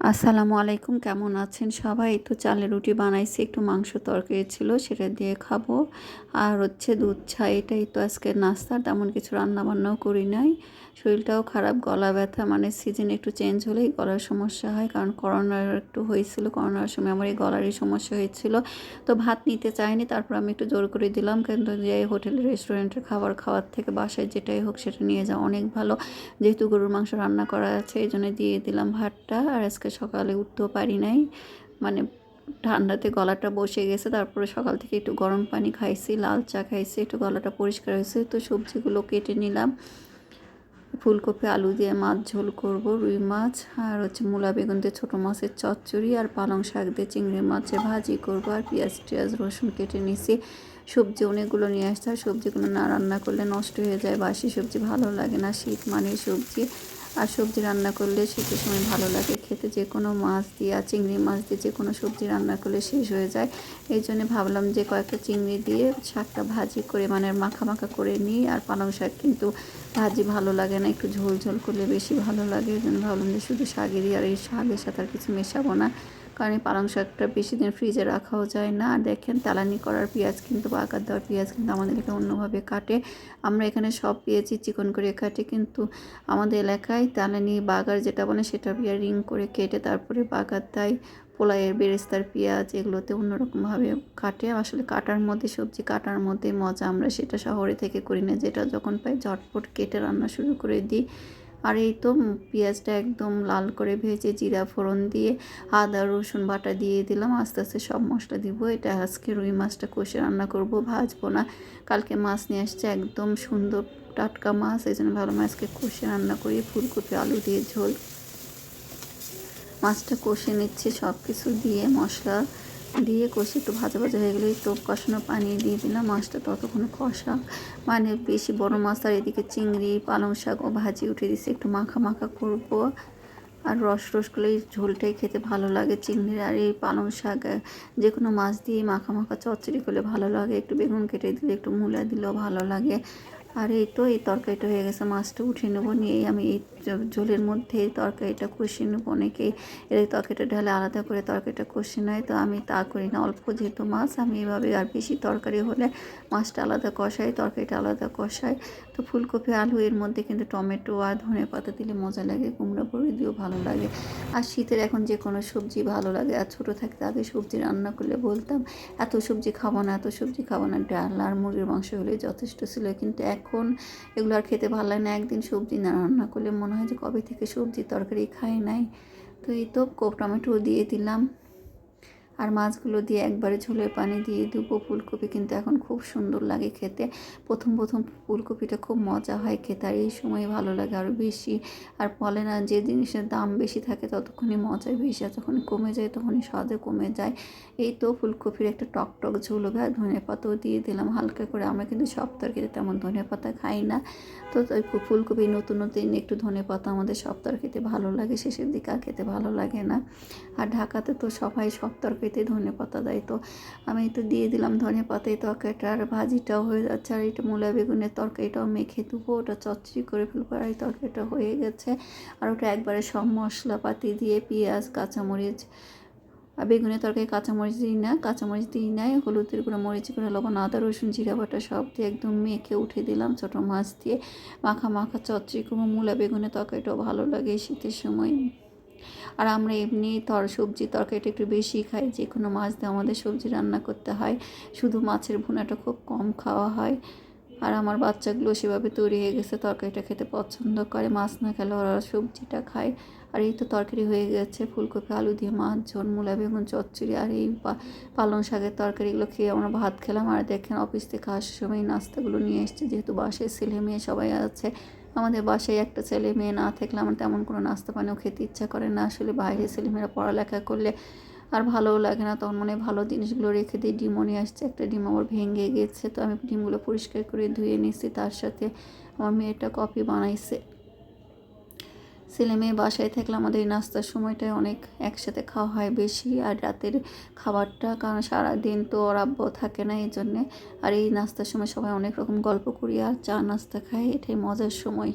আসসালামু আলাইকুম, কেমন আছেন সবাই? তো চালের রুটি বানাইছি, একটু মাংস তরকারি ছিল, সেটা দিয়ে খাব। আর হচ্ছে দুধ, চা, এটাই তো আজকে নাস্তা, তেমন কিছু রান্না বান্নাও করি নাই। শরীরটাও খারাপ, গলা ব্যথা মানে সিজন একটু চেঞ্জ হলেই গলার সমস্যা হয়, কারণ করোনার একটু হয়েছিল করোনার সময় আমার এই গলারই সমস্যা হয়েছিল। তো ভাত নিতে চাইনি, তারপর আমি একটু জোর করে দিলাম, কিন্তু যে হোটেল রেস্টুরেন্টের খাবার খাওয়ার থেকে বাসায় যেটাই হোক, সেটা নিয়ে যাওয়া অনেক ভালো। যেহেতু গরুর মাংস রান্না করা আছে, এই জন্য দিয়ে দিলাম ভাতটা। আর আজকে সকালে উঠতেও পারি নাই। মানে ঠান্ডাতে গলাটা বসে গেছে, তারপরে সকাল থেকে একটু গরম পানি খাইছি, লাল চা খাইছি, একটু গলাটা পরিষ্কার হয়েছে। তো সবজিগুলো কেটে নিলাম। ফুলকপি, আলু দিয়ে মাছ ঝোল করব, রুই মাছ, আর হচ্ছে মূলা বেগুন দিয়ে ছোটো মাছের চচ্চড়ি, আর পালং শাক দিয়ে চিংড়ি মাছের ভাজি করব, আর পেঁয়াজ টিয়াজ, রসুন কেটে নিছি। সবজি অনেকগুলো নিয়ে আসতে হয় সবজিগুলো না রান্না করলে নষ্ট হয়ে যায়, বাসি সবজি ভালো লাগে না, শীত মানে সবজি। আর সবজি রান্না করলে শীতের সময় ভালো লাগে। খেতে যে কোনো মাছ দিয়ে আর চিংড়ি মাছ দিয়ে যে কোনো সবজি রান্না করলে শেষ হয়ে যায়। এই জন্যে ভাবলাম যে কয়েকটা চিংড়ি দিয়ে শাকটা ভাজি করে মানে মাখা মাখা করে নিই। আর পালং শাক কিন্তু ভাজি ভালো লাগে না, একটু ঝোল ঝোল করলে বেশি ভালো লাগে। এই জন্য ভাবলাম যে শুধু শাকেরই আর এই শাকের সাথে আর কিছু মেশাবো না। কারণ পালং শাকটা বেশি দিন ফ্রিজে রাখাও যায় না। আর দেখেন তালানি করার পেঁয়াজ কিন্তু বা আকার দেওয়ার পেঁয়াজ কিন্তু আমাদের এটা অন্যভাবে কাটে। আমরা এখানে সব পেঁয়াজই চিকন করে কাটি, কিন্তু আমাদের এলাকায় তালানি বাগার যেটা বলে সেটা পেঁয়াজ রিং করে কেটে তারপরে বাগার দেয় পোলাইয়ের বেরেস্তার পেঁয়াজ এগুলোতে অন্যরকমভাবে কাটে। আসলে কাটার মধ্যে, সবজি কাটার মধ্যে মজা আমরা সেটা শহরে থেকে করি না যেটা যখন পাই ঝটপট কেটে রান্না শুরু করে দিই। আর এই তো পেঁয়াজটা একদম লাল করে ভেজে জিরা ফোড়ন দিয়ে আদা, রসুন বাটা দিয়ে দিলাম। আস্তে আস্তে সব মশলা দিব। এটা আজকে রুই মাছটা কষে রান্না করব, ভাজবো না। কালকে মাছ নিয়ে আসছে একদম সুন্দর টাটকা মাছ এই জন্য ভালো মাছকে কষে রান্না করি। ফুলকপি, আলু দিয়ে ঝোল। মাছটা কষে নিচ্ছে সব কিছু দিয়ে মশলা দিয়ে কষে, একটু ভাজা ভাজা হয়ে গেলে তো কষানো পানি দিয়ে দিলাম। মাছটা ততক্ষণ কষা। মানে বেশি বড় মাছ, আর এদিকে চিংড়ি, পালং শাক ও ভাজি উঠে দিচ্ছে একটু মাখা মাখা করব। আর রস রস করলে ঝোলটাই খেতে ভালো লাগে চিংড়ির। আর এই পালং শাক যে কোনো মাছ দিয়ে মাখা মাখা চচ্চড়ি করলে ভালো লাগে। একটু বেগুন কেটে দিলে, একটু মূলা দিলেও ভালো লাগে। আর এই তো, এই তরকারিটা হয়ে গেছে। মাছটা উঠে নেব। নিয়েই আমি এই ঝোলের মধ্যে তরকারিটা কষিয়ে নেব অনেকেই এর তরকারিটা ঢালে আলাদা করে তরকারিটা কষে নেয়, তো আমি তা করি না। অল্প যেহেতু মাছ, আমি এভাবে আর বেশি তরকারি হলে মাছটা আলাদা কষাই, তরকারিটা আলাদা কষাই। তো ফুলকপি, আলু, এর মধ্যে কিন্তু টমেটো আর ধনে পাতা দিলে মজা লাগে, কুমড়ো বড়ি দিয়েও ভালো লাগে। আর শীতের এখন যে কোনো সবজি ভালো লাগে, আর ছোটো থাকতে আগে সবজি রান্না করলে বলতাম, এত সবজি খাব না, এত সবজি খাব না, ডাল আর মুরগির মাংস হলে যথেষ্ট ছিল। কিন্তু এখন এগুলো আর খেতে ভালো লাগে না, একদিন সবজি না রান্না করলে মনে হয় যে কবে থেকে সবজি তরকারি খাই নাই। তো এই তো টমেটো দিয়ে দিলাম। আর মাছগুলো দিয়ে একবারে ঝোলের পানি দিয়ে দেবো ফুলকপি কিন্তু এখন খুব সুন্দর লাগে খেতে। প্রথম প্রথম ফুলকপিটা খুব মজা হয় খেতে আর এই সময় ভালো লাগে আরও বেশি। আর বলে না যে জিনিসের দাম বেশি থাকে ততক্ষণই মজাই বেশি আর যখন কমে যায় তখনই স্বাদে কমে যায়। এই তো ফুলকপির একটা টক টক ঝোল হবে আর ধনে পাতাও দিয়ে দিলাম হালকা করে। আমরা কিন্তু সব তরকারিতে তেমন ধনে পাতা খাই না। তো ফুলকপি নতুন নতুন একটু ধনে পাতা আমাদের সব তরকারিতে ভালো লাগে, শেষের দিকে আর খেতে ভালো লাগে না। আর ঢাকাতে তো সবাই সব তরকারি তরকারিতে ধনে পাতা দেয় তো। আমি তো দিয়ে দিলাম ধনে পাতা এই তরকারিটা, আর ভাজিটাও হয়ে যাচ্ছে, আর এটা মূলা বেগুনের তরকারিটাও মেখে দেবো ওটা চচ্চড়ি করে ফেলব, আর এই তরকারিটা হয়ে গেছে। আর ওটা একবারে সব মশলাপাতি দিয়ে পেঁয়াজ, কাঁচামরিচ, আর বেগুনের তরকারি কাঁচামরিচ দিই না, কাঁচামরিচ দিই নাই, হলুদের গুঁড়ো, মরিচ করে লবণ, আদা, রসুন, জিরা বাটা সব দিয়ে একদম মেখে উঠে দিলাম ছোটো মাছ দিয়ে। মাখা মাখা চচ্চড়ি করব, মূলা বেগুনের তরকারিটাও ভালো লাগে শীতের সময়। আর আমরা এমনি তর সবজি তরকারিটা একটু বেশি খাই, যে কোনো মাছ দিয়ে আমাদের সবজি রান্না করতে হয়। শুধু মাছের ভুনাটা খুব কম খাওয়া হয়। আর আমার বাচ্চাগুলো সেভাবে তৈরি হয়ে গেছে, তরকারিটা খেতে পছন্দ করে। মাছ না খেলে ওরা সবজিটা খায়। আর এই তো তরকারি হয়ে গেছে, ফুলকপি, আলু দিয়ে মাছ ঝোল মূলা বেগুন, চচ্চড়ি আর এই পালং শাকের তরকারিগুলো খেয়ে আমরা ভাত খেলাম। আর দেখেন অফিস থেকে আসার সময় নাস্তাগুলো নিয়ে এসছে, যেহেতু বাসায় ছেলে মেয়ে সবাই আছে। আমাদের বাসায় একটা ছেলে মেয়ে না থাকলে আমার তেমন কোনো নাস্তা পানিও খেতে ইচ্ছা করে না। আসলে বাইরে ছেলেমেয়েরা পড়ালেখা করলে আর ভালোও লাগে না। তখন মনে ভালো জিনিসগুলো রেখে দিই। ডিমও নিয়ে আসছে, একটা ডিম আমার ভেঙে গেছে। তো আমি ডিমগুলো পরিষ্কার করে ধুয়ে নিয়েছি তার সাথে আমার মেয়েটা কফি বানাইছে। ছেলে মেয়ে বাসায় থাকলে আমাদের এই নাস্তার সময়টায় অনেক একসাথে খাওয়া হয় বেশি, আর রাতের খাবারটা, কারণ সারাদিন তো অরাব্য থাকে না এই জন্যে আর এই নাস্তার সময় সবাই অনেক রকম গল্প করি, আর চা নাস্তা খায়, এটাই মজার সময়।